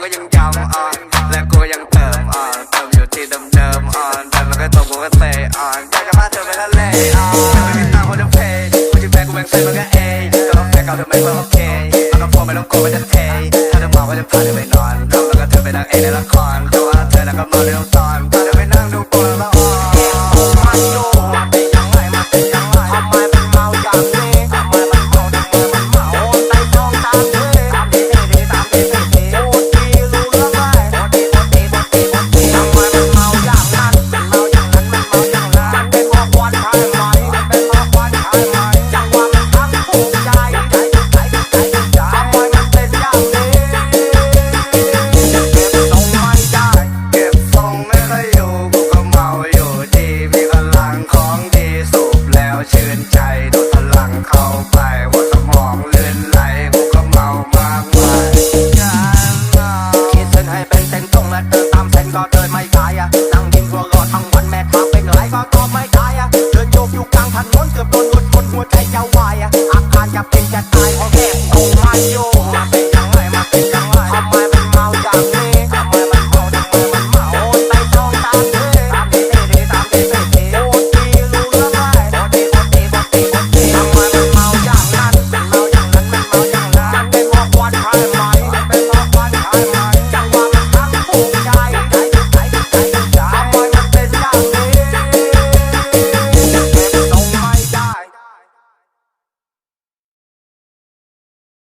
กูก็ยังย้ำอะและกูยังเติมอะเติมอยู่ที่เดิมๆอะเติมแล้วก็ตกกูก็เตะอะอยากจะพาเธอไปทะเลอะไม่มีตังค์คนจะเพย์กูจะแพ้กูแบ่งเซนมันก็เองก็ต้องแพ้เก่าทำไมก็โอเคมันก็พอไม่ต้องกลัวมันจะเทถ้าเธอเมาก็จะพาเธอไปนอนเราแล้วก็เธอไปนางเอในละครแต่ว่าเธอน่ะก็เมาในต้องตอน ก็เดินไม่ไกลอะนั่งยิ้มหัวเรอทั้งวันแม่ทางเป็นไรก็ตอบไม่ได้อะเดินโจกอยู่กลางถนนเกือบโดนรถชนหัวใจจะวายอะอาการจะเป็นจะตายเพราะแม่คงไมาโย